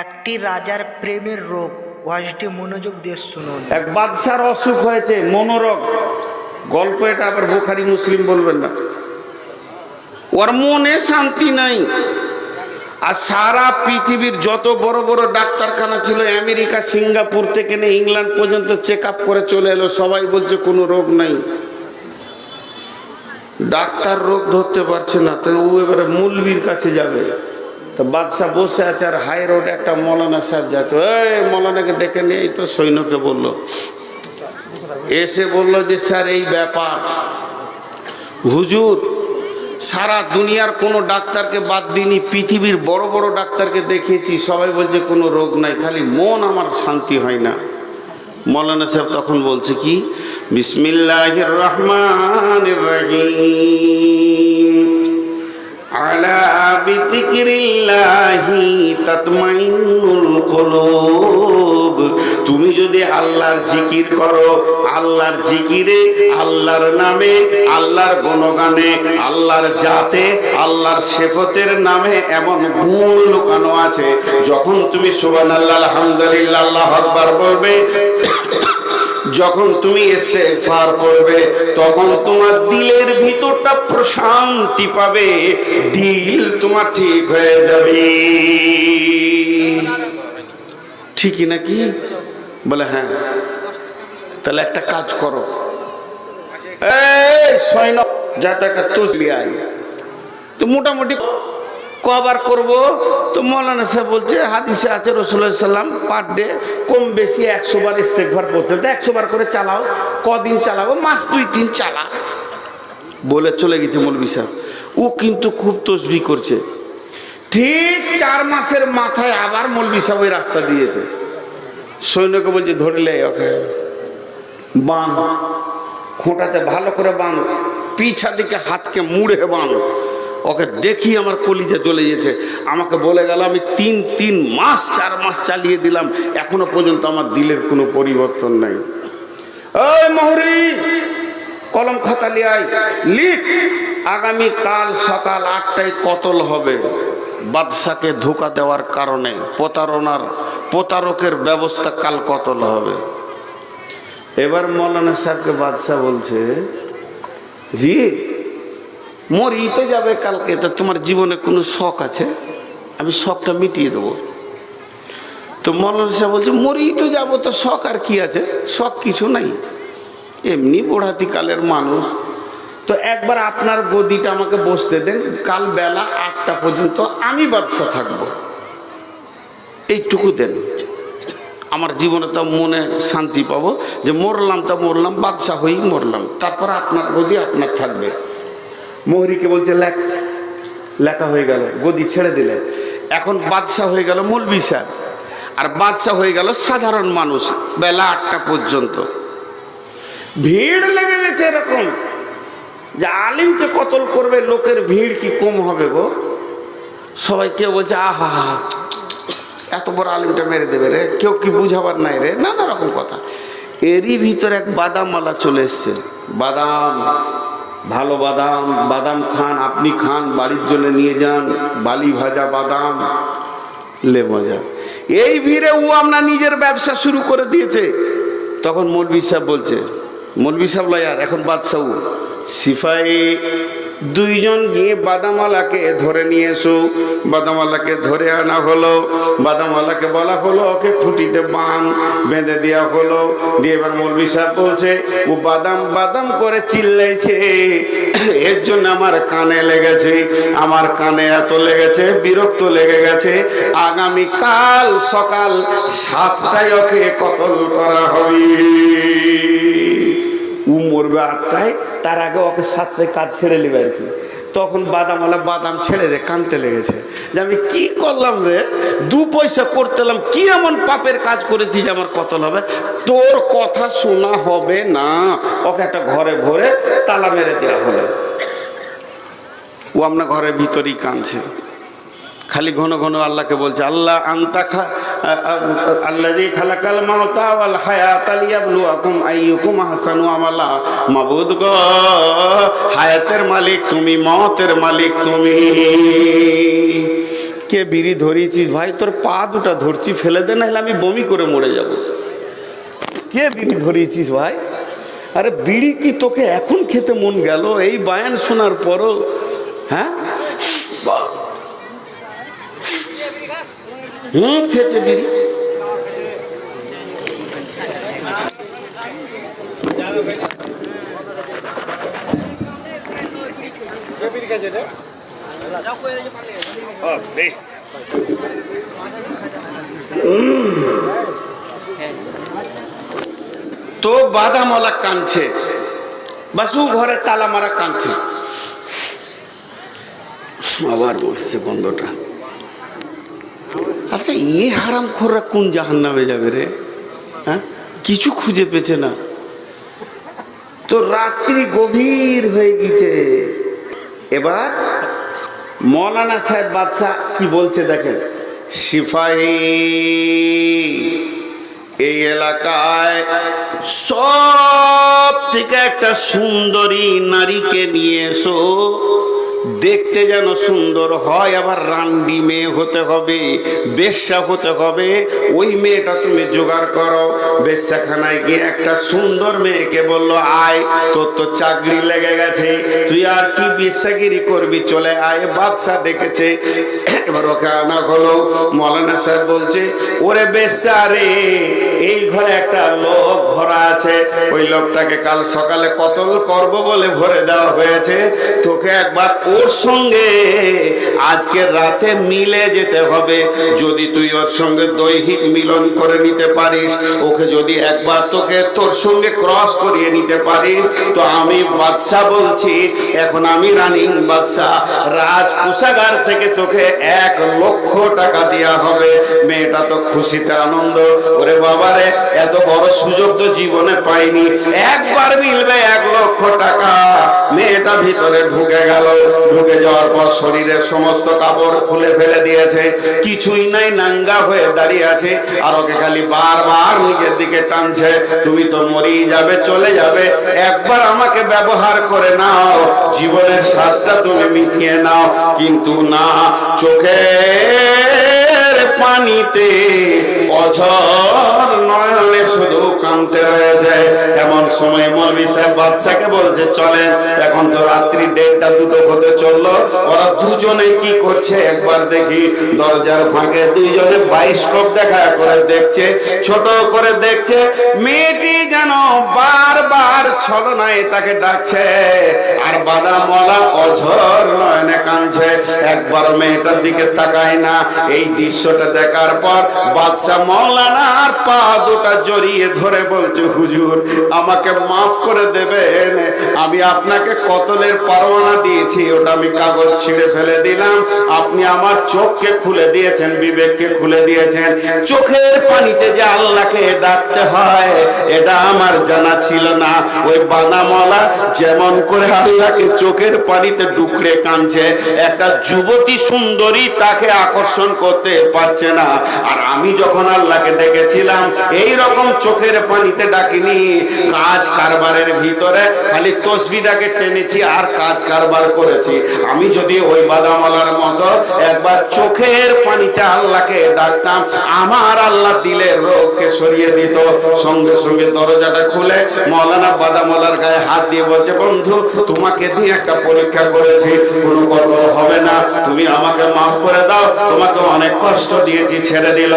একটি রাজার প্রেমের রোগ। ওয়াজটি মনোযোগ দিয়ে শুনুন। এক বাদশার অসুখ হয়েছে, মনোরোগ। গল্প এটা আবার বোখারি, মুসলিম বলবেন না। ওর মনে শান্তি নাই। আর সারা পৃথিবীর যত বড় বড় ডাক্তারখানা ছিল, আমেরিকা, সিঙ্গাপুর থেকে নিয়ে ইংল্যান্ড পর্যন্ত চেক আপ করে চলে এলো। সবাই বলছে, কোনো রোগ নাই। ডাক্তার রোগ ধরতে পারছে না। তো ও এবারে মূলবীর কাছে যাবে। তো বাদশাহ বসে আছে আর হাই রোড একটা মৌলানা সাহেব যাচ্ছে। ওই মৌলানাকে ডেকে নিয়ে এই তো সৈন্যকে বলল। এসে বলল যে, স্যার, এই ব্যাপার। হুজুর, সারা দুনিয়ার কোনো ডাক্তারকে বাদ দিইনি, পৃথিবীর বড় বড় ডাক্তারকে দেখিয়েছি। সবাই বলছে, কোনো রোগ নাই, খালি মন আমার শান্তি হয় না। মৌলানা সাহেব তখন বলছে কি? বিসমিল্লাহ রহমান রহিম। বিতিকিরিল্লাহি তাতমাইন্নুল কুলুব। তুমি যদি আল্লাহর জিকির করো, আল্লাহর জিকিরে, আল্লাহর নামে, আল্লাহর গুণগানে, আল্লাহর জাতে, আল্লাহর শেফতের নামে এমন গুণ লুকানো আছে, যখন তুমি সুবহানাল্লাহ, আলহামদুলিল্লাহ, আল্লাহ আকবার বলবে যখন তুমি ইস্তেগফার করবে, তখন তোমার দিলের ভিতরটা প্রশান্তি পাবে, দিল তোমার ঠিক হয়ে যাবে। ঠিকই নাকি? বলে হ্যাঁ। তাহলে একটা কাজ করো। এই, সৈন্য যাতে একটা তসবি আয়। তো মোটামুটি কবার করব? তো মৌলানা সাহেব বলছে, হাদিসে আছে রসুল্লাহ সাল্লাম পার ডে কম বেশি একশো বার ইস্তেকভার করতে তো একশো বার করে চালাও, কদিন চালাবো? মাস দুই তিন চালা। বলে চলে গেছে মৌলবি সাহেব। ও কিন্তু খুব তসবি করছে। ঠিক চার মাসের মাথায় আবার মৌলবি সাহেব ওই রাস্তা দিয়েছে। সৈন্যকে বলছে ধরলে ওকে। বান খোঁটাতে ভালো করে বান পিছা দিকে হাতকে মুড়ে বান ওকে দেখি আমার কলিজে চলে গেছে। আমাকে বলে গেল, আমি তিন তিন মাস, চার মাস চালিয়ে দিলাম। এখনও পর্যন্ত আমার দিলের কোনো পরিবর্তন নাই। ওই মহুরি, কলম খাতা লিয়াই লিখ। আগামী কাল সকাল আটটায় কতল হবে? বাদশাকে ধোকা দেওয়ার কারণে প্রতারণার প্রতারকের ব্যবস্থা কাল কতল হবে? এবার মৌলানা সাহেবকে বাদশাহ বলছে, জি মরি তো যাবে কালকে, তো তোমার জীবনে কোনো শখ আছে? আমি শখটা মিটিয়ে দেবো। তো মৌলানা সাহেব বলছে মরি তো যাব তো শখ আর কি আছে? শখ কিছু নাই। এমনি বুড়াতি কালের মানুষ। তো একবার আপনার গদিটা আমাকে বসতে দেন, কাল বেলা আটটা পর্যন্ত আমি বাদশা থাকব। এইটুকু দেন। আমার জীবনে তো মনে শান্তি পাবো যে মরলাম তা মরলাম বাদশাহ হয়েই মরলাম। তারপর আপনার গদি আপনার থাকবে। মোহরিকে বলছে, লেখ লেখা হয়ে গেল, গদি ছেড়ে দিলে। এখন বাদশাহ হয়ে গেল মৌলবি সাহেব আর বাদশাহ হয়ে গেল সাধারণ মানুষ, বেলা আটটা পর্যন্ত। ভিড় লেগে গেছে এরকম যে আলিমকে কতল করবে, লোকের ভিড় কি কম হবে গো? সবাই কেউ বলছে, আহা, এত বড় আলিমটা মেরে দেবে রে। কেউ কি বুঝাবার নাই রে? নানা রকম কথা। এরই ভিতরে এক বাদামওয়ালা চলে এসছে। বাদাম। ভালো বাদাম বাদাম খান, আপনি খান, বাড়ির জন্য নিয়ে যান, বালি ভাজা, বাদাম, লে মজা এই ভিড়ে ও আপনার নিজের ব্যবসা শুরু করে দিয়েছে তখন মৌলবি সাহেব বলছে মৌলবি সাহেব লয়ার, এখন বাদশাহ ও। দুইজন গিয়ে বাদামালাকে ধরে নিয়ে এসো। বাদামালাকে ধরে আনা হলো। বাদামালাকে বলা হলো, ওকে খুঁটিতে বান বেঁধে দেওয়া হলো। দিয়ে এবার মৌলবি সাহেব বলছে, ও বাদাম বাদাম করে চিল্লাইছে। এর জন্য আমার কানে লেগেছে। আমার কানে এত লেগেছে, বিরক্ত লেগে গেছে। আগামী কাল সকাল সাতটায় ওকে কতল করা ও মরবে আটটায়, তার আগে ওকে সাতটায় কাজ ছেড়ে নেবে আর কি। তখন বাদামওয়ালা বাদাম ছেড়ে দে, কানতে লেগেছে। যে আমি কি করলাম রে? দু পয়সা করতেলাম কি এমন পাপের কাজ করেছি যে আমার কতল হবে? তোর কথা শোনা হবে না। ওকে একটা ঘরে ভরে তালা মেরে দেওয়া হলো। ও আপনার ঘরের ভিতরেই কাঁদছে। খালি ঘন ঘন আল্লাহকে বলছে, আল্লাহ আন্তা খা আল্লাহ খালাকাল মাওতা ওয়াল হায়াত লিয়াবলুয়াকুম আইয়ুকুম আহসানু আমালা। মাবুদ গো, হায়াতের মালিক তুমি, মতের মালিক তুমি। কে বিড়ি ধরিয়েছিস ভাই, তোর পা দুটা ধরছি, ফেলে দে, নাহলে আমি বমি করে মরে যাব। কে বিড়ি ধরিয়েছিস ভাই? আরে বিড়ি কি তোকে এখন খেতে মন গেল? এই বায়ান শোনার পরও হ্যাঁ? হুম খেয়েছে বিড়ি তো বাদামওয়ালা কাঁদছে। বাসু ঘরে তালা মারা কাঁদছে। আবার বসছে বন্ধটা। আচ্ছা এ হারাম খোররা কোন জাহান নামে যাবে রে? হ্যাঁ? কিছু খুঁজে পেছে না। তো রাত্রি গভীর হয়ে গেছে এবার মৌলানা সাহেব বাদশাহ কি বলছে দেখেন? সিপাহী এই এলাকায় সব থেকে একটা সুন্দরী নারীকে নিয়ে এসো। দেখতে যেন সুন্দর হয়, আবার রান্ডি মেয়ে হতে হবে, বেশ্যা হতে হবে। ওই মেয়েটা তুমি জোগাড় করো। বেশ্যাখানায় গিয়ে একটা সুন্দর মেয়েকে বলল, আয়, তোর তো চাকরি লেগে গেছে। তুই আর কি বেশ্যাগিরি করবি? চলে আয়। বাদশাহ ডেকেছে। এবার ওকে আনা হলো। মৌলানা সাহেব বলছে, ওরে বেশ্যা রে, এই ঘরে একটা লোক ভরা আছে। ওই লোকটাকে কাল সকালে কতল করব বলে ভরে দেওয়া হয়েছে। তোকে একবার ওর সঙ্গে আজকে রাতে মিলে যেতে হবে। যদি তুই ওর সঙ্গে দৈহিক মিলন করে নিতে পারিস, ওকে যদি একবার তোকে তোর সঙ্গে ক্রস করিয়ে নিতে পারিস তো আমি বাদশাহ বলছি, এখন আমি রানিং বাদশাহ রাজ কোষাগার থেকে তোকে এক লক্ষ টাকা দেওয়া হবে। মেয়েটা তো খুশিতে আনন্দ। ওরে বাবারে এত বড় সুযোগ তো জীবনে পাইনি। একবার মিলবে এক লক্ষ টাকা। মেয়েটা ভিতরে ঢুকে গেল। ঢুকে যাওয়ার পর শরীরের সমস্ত কাপড় খুলে ফেলে দিয়েছে। কিছুই নাই, নাঙ্গা হয়ে দাঁড়িয়ে আছে। আর ওকে খালি বারবার নিজের দিকে টানছে। তুমি তো মরেই যাবে, চলে যাবে। একবার আমাকে ব্যবহার করে নাও। জীবনের স্বাদটা তুমি মিটিয়ে নাও। কিন্তু না চোখের পানিতে অঝর নয়নে শুধু কানতে রয়েছে। এমন সময় মৌলবি সাহেব বাদশাকে বলছে, চলেন, এখন তো রাত্রি দেড়টা দুটো হতে চলল। ওরা দুজনে কি করছে একবার দেখি। দরজার ফাঁকে দুইজনে বাইস্কোপ দেখা করে দেখছে, ছোট করে দেখছে, মেয়েটি যেন বারবার ছলনায় তাকে ডাকছে। আর বাদামওয়ালা অঝর নয়নে কাঁদছে। একবার মেয়েটার দিকে তাকায় না। এই দৃশ্যটা দেখার পর বাদশাহ মৌলানার পা দুটা জড়িয়ে ধরে বলছে, হুজুর, আমাকে মাফ করে দেবেন। আমি আপনাকে কতলের পরোয়ানা দিয়েছি, ওটা আমি কাগজ ছিঁড়ে ফেলে দিলাম। আপনি আমার চোখকে খুলে দিয়েছেন, বিবেককে খুলে দিয়েছেন। চোখের পানিতে যে আল্লাহকে ডাকতে হয়, এটা আমার জানা ছিল না। ওই বাদামওয়ালা যেমন করে আল্লাহকে চোখের পানিতে ডুকরে কাঁদছে, একটা যুবতী সুন্দরী তাকে আকর্ষণ করতে পারছে না। আর আমি যখন আল্লাহকে ডেকেছিলাম, এই রকম চোখের পানিতে ডাকিনি, কাজ কারবারের ভিতরে, খালি তসবিটাকে টেনেছি আর কাজ কারবার করেছি। আমি যদি ওই বাদামালার মতো একবার চোখের পানিতে আল্লাহকে ডাকতাম, আমার আল্লাহ দিলের রোগকে সরিয়ে দিত। সঙ্গে সঙ্গে দরজাটা খুলে মৌলানা বাদামালার গায়ে হাত দিয়ে বলছে, বন্ধু, তোমাকে দিয়ে একটা পরীক্ষা করেছি, কোনো গর্ব হবে না। তুমি আমাকে মাফ করে দাও, তোমাকে অনেক কষ্ট দিয়েছি, ছেড়ে দিল।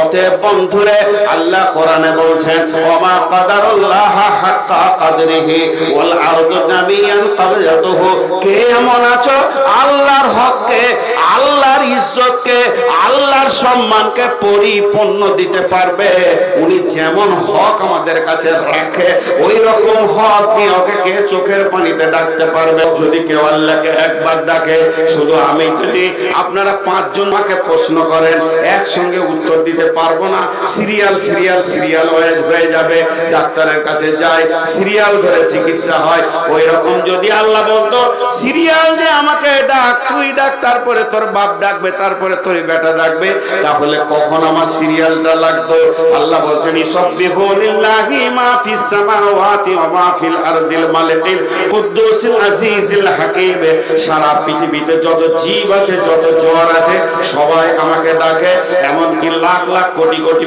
অতএব বন্ধুরে, আল্লাহ কোরআনে বলছেন, ওমা কাদারুল্লাহ হাক্কা কাদরিহি ওয়াল আরদু জামিয়ান কাবজাতুহু কে এমন আছো? আল্লাহর হককে, আল্লাহর ইজ্জতকে আল্লাহর সম্মানকে পরিপূর্ণ দিতে পারবে। উনি যেমন হক আমাদের কাছে রাখে ওই রকম হক নিয়ে ওকে কে চোখের পানিতে ডাকতে পারবে? যদি কেউ আল্লাহকে একবার ডাকে, শুধু আমি যদি আপনারা পাঁচজন আমাকে প্রশ্ন করেন, একসঙ্গে উত্তর দিতে পারব না। সিরিয়াল সিরিয়াল সিরিয়াল হয়ে হয়ে যাবে। ডাক্তারের কাছে যায় সিরিয়াল ধরে চিকিৎসা হয়। ওই রকম যদি আল্লাহ বলতো, সিরিয়াল যে আমাকে ডাক, তুই ডাক, তারপরে তোর বাপ ডাকবে, তারপরে তোর বেটা ডাকবে, তাহলে কখন আমার সিরিয়ালটা লাগতো? আল্লাহ বলছেন ইসাব্বিহু মা ফিস সামাওয়াতি ওয়া মা ফিল আরদিল হাকিম। সারা পৃথিবীতে যত জীব আছে, যত আছে, সবাই আমাকে ডাকে। এমনকি লাখ লাখ কোটি কোটি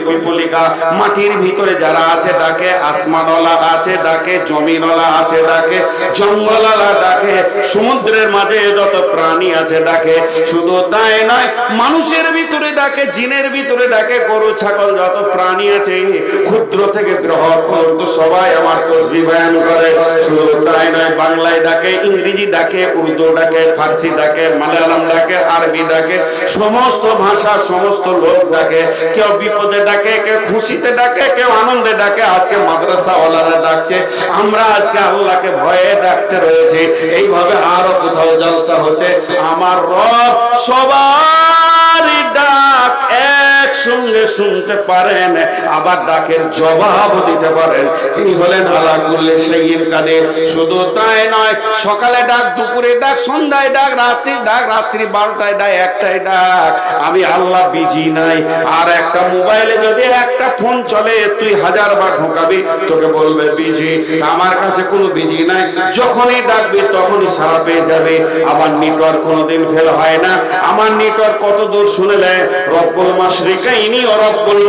মাটির ভিতরে যারা আছে, ডাকে। আসমানওয়ালা আছে, ডাকে। জমিনওয়ালা আছে, ডাকে। জঙ্গলওয়ালা ডাকে। সমুদ্রের মাঝে যত প্রাণী আছে, ডাকে। শুধু তাই নয় মানুষের ভিতরে ডাকে, জিনের ভিতরে ডাকে, গরু, ছাগল, যত প্রাণী আছে, ক্ষুদ্র থেকে গ্রহ পর্যন্ত সবাই আমার তসবি বয়ান করে। শুধু তাই নয়, বাংলায় ডাকে, ইংরেজি ডাকে, উর্দু ডাকে, ফার্সি ডাকে, মালায়ালাম ডাকে, আরবি ডাকে, সমস্ত ভাষা, সমস্ত লোক ডাকে। কেউ বিপদে ডাকে, কেউ খুশিতে ডাকে, কেউ আনন্দে ডাকে। আজকে মাদ্রাসা ওয়ালারা ডাকছে। আমরা আজকে আল্লাহকে ভয়ে ডাকতে রয়েছে। এইভাবে আরও কোথাও জলসা হচ্ছে। আমার রব সবার একসঙ্গে শুনতে পারেন, আবার ডাকের জবাব দিতে পারেন। তিনি হলেন আলা কুল্লি শাইইন কাদের? শুধু তাই নয়, সকালে ডাক, দুপুরে ডাক, সন্ধ্যায় ডাক রাত্রি ডাক, রাত্রি বারোটায় ডাক, একটায় ডাক। আমি আল্লাহ বিজি নাই। আর একটা মোবাইলে যদি একটা ফোন চলে, তুই হাজার বার ঢোকাবি, তোকে বলবে, বিজি, আমার কাছে কোনো বিজি নাই। যখনই ডাকবি, তখনই সারা পেয়ে যাবে। আমার নেটওয়ার্ক কোনোদিন ফেল হয় না। আমার নেটওয়ার্ক কত দূর শুনেলে? রব্বুল মাশরিকাইনি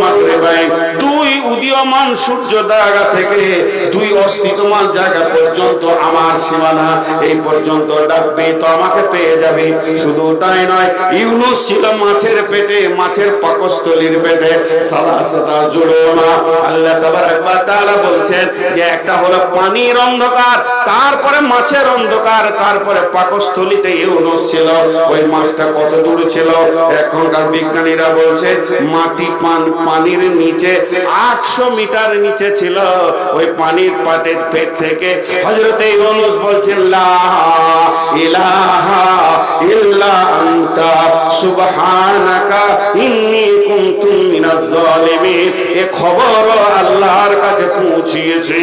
মাগরিবাইন দুই উদীয়মান সূর্য জায়গা থেকে দুই অস্তিত্বমান জায়গা পর্যন্ত আমার সীমানা, এই পর্যন্ত ডাকবি, তো আমাকে পেয়ে যাবে। শুধু তাই নয়, ইউনুস ছিল মাছের পেটে, মাছের পাকস্থলীর পেটে। সাদা সাদা আল্লাহ বলছেন যে একটা হলো পানির অন্ধকার, তারপরে মাছের অন্ধকার, তারপরে পাকস্থলীতে ইউনুস ছিল। ওই মাছটা কত দূর ছিল? এখনকার বিজ্ঞানীরা বলছে মাটি পান, পানির নিচে, আটশো মিটার নিচে ছিল। ওই পানির পাটের পেট থেকে হজরতে ইউনুস বলছেন সুবহানাকা মিনাজ জালিমিন এ খবর আল্লাহর কাছে পৌঁছিয়েছে।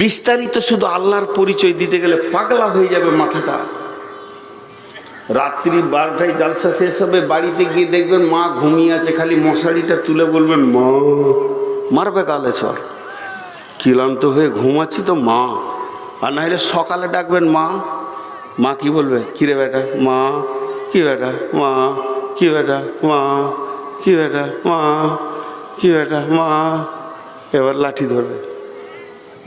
বিস্তারিত শুধু আল্লাহর পরিচয় দিতে গেলে পাগলা হয়ে যাবে মাথাটা। রাত্রি বারোটায় জালসা শেষ হবে, বাড়িতে গিয়ে দেখবেন মা ঘুমিয়ে আছে, খালি মশারিটা তুলে বলবেন, মা মারবে কালে সর ক্লান্ত হয়ে ঘুমাচ্ছি তো মা, আর না হলে সকালে ডাকবেন মা। মা কি বলবে? কিরে বেটা? মা, কি বেটা? মা, কি বেটা? মা, কি বেটা? মা, কি বেটা? মা। এবার লাঠি ধরবে।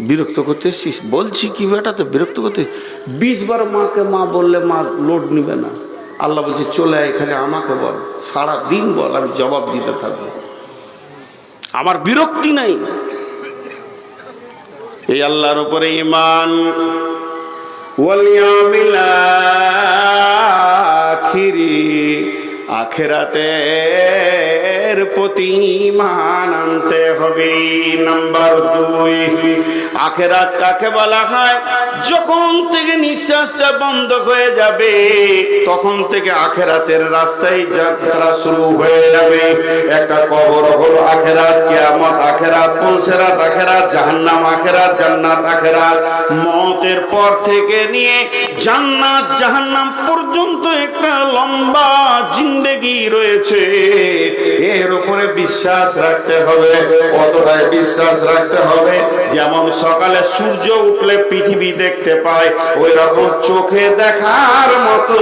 বিরক্ত করতে এসছিস বলছি কি বেটা তো বিরক্ত করতে বিশ বার মাকে মা বললে মা লোড নিবে না। আল্লাহ বলছে, চলে এখানে, আমাকে বল। সারা দিন বল, আমি জবাব দিতে থাকব। আমার বিরক্তি নাই। এই আল্লাহর উপরে ইমান ওয়ালিয়ামিল আখিরি আখেরাতের প্রতি ইমান আনতে হবে। নাম্বার দুই, আখেরাত কাকে বলা হয়? যখন থেকে নিঃশ্বাসটা বন্ধ হয়ে যাবে, তখন থেকে আখেরাতের রাস্তায় যাত্রা শুরু হয়ে যাবে। একটা কবর হলো আখেরাত, কিয়ামত আখেরাত পৌঁছেরাত আখেরাত, জাহান্নাম আখেরাত, জান্নাত আখেরাত। মতের পর থেকে নিয়ে জান্নাত, জাহান্নাম পর্যন্ত একটা লম্বা জিন্দেগি রয়েছে। এর উপরে বিশ্বাস রাখতে হবে কতটাই বিশ্বাস রাখতে হবে। যেমন সকালে সূর্য উঠলে পৃথিবী দেখতে পায় ওই রকম চোখে দেখার মতো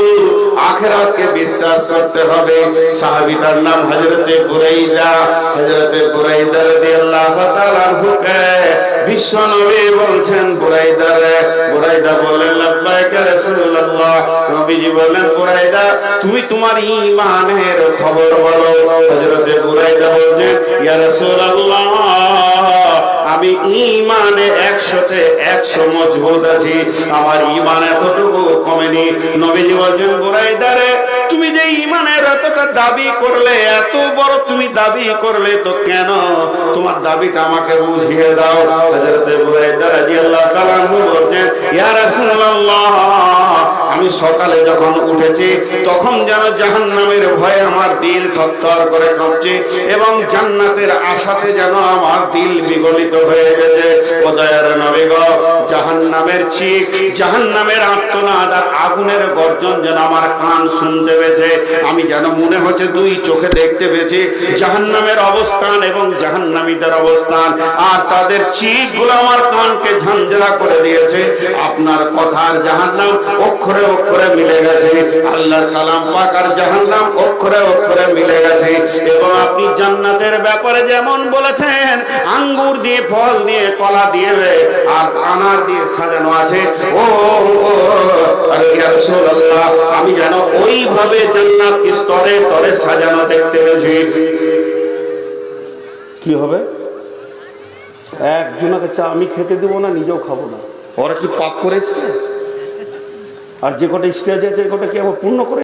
আখেরাতকে বিশ্বাস করতে হবে। সাহাবিটার নাম হজরতে বুরাইদা। হজরতে বুরাইদা রাদিয়াল্লাহু তাআলা হুকে বিশ্ব নবী বলছেন, বুরাইদা রে, বুরাইদা বললেন, লাব্বাইকা রাসূলুল্লাহ। নবীজি বললেন, বুরাইদা, তুমি তোমার ঈমানের খবর বলো। হযরতে বুরাইদা আমি ঈমানে একশোতে একশো মজবুত আছি। আমার ঈমান এতটুকু কমেনি। নবীজি বলছেন, বুরাইদা রে, তুমি যে ঈমানের এতটুকু একটা দাবি করলে, এত বড় তুমি দাবি করলে, তো কেন? তোমার দাবিটা আমাকে বুঝিয়ে দাও। হযরতে বুরাইদা রাদিয়াল্লাহু তাআলা বলছেন, ইয়া রাসূলুল্লাহ, আমি সকালে যখন উঠেছি, তখন যেন জাহান্নামের ভয়ে আমার দিল থরথর করে কাঁপছে এবং জান্নাতের আশাতে যেন আমার দিল বিগলিত হয়ে গেছে। ও দয়ার নবী গো, জাহান্নামের চিক জাহান্নামের আত্মনাদ আর আগুনের গর্জন যেন আমার কান শুনতে পেয়েছে। আমি যেন মনে হচ্ছে দুই চোখে দেখতে পেয়েছি জাহান্নামের অবস্থান এবং জাহান্নামীদের অবস্থান। আর তাদের চিকগুলো আমার কানকে ঝাঞ্ঝরা করে দিয়েছে। আপনার কথার জাহান্নাম অক্ষরে অক্ষরে মিলে গেছে। আল্লাহর কালাম পাক আর জাহান্নাম অক্ষরে অক্ষরে মিলে গেছে। এবং আপনি জান্নাতের ব্যাপারে যেমন বলেছেন আঙ্গুর দিয়ে ফল দিয়ে কলা দিয়ে আর আনার দিয়ে সাজানো আছে। ও আমি যেন ওইভাবে জান্নাত স্তরে স্তরে সাজানো দেখতে পেয়েছি। কি হবে? একজনকে চা আমি খেতে দেবো না নিজেও খাব না। ওরা কি পাপ করেছে আর যে কটা স্টেজ আছে কটা কি আবার পূর্ণ করে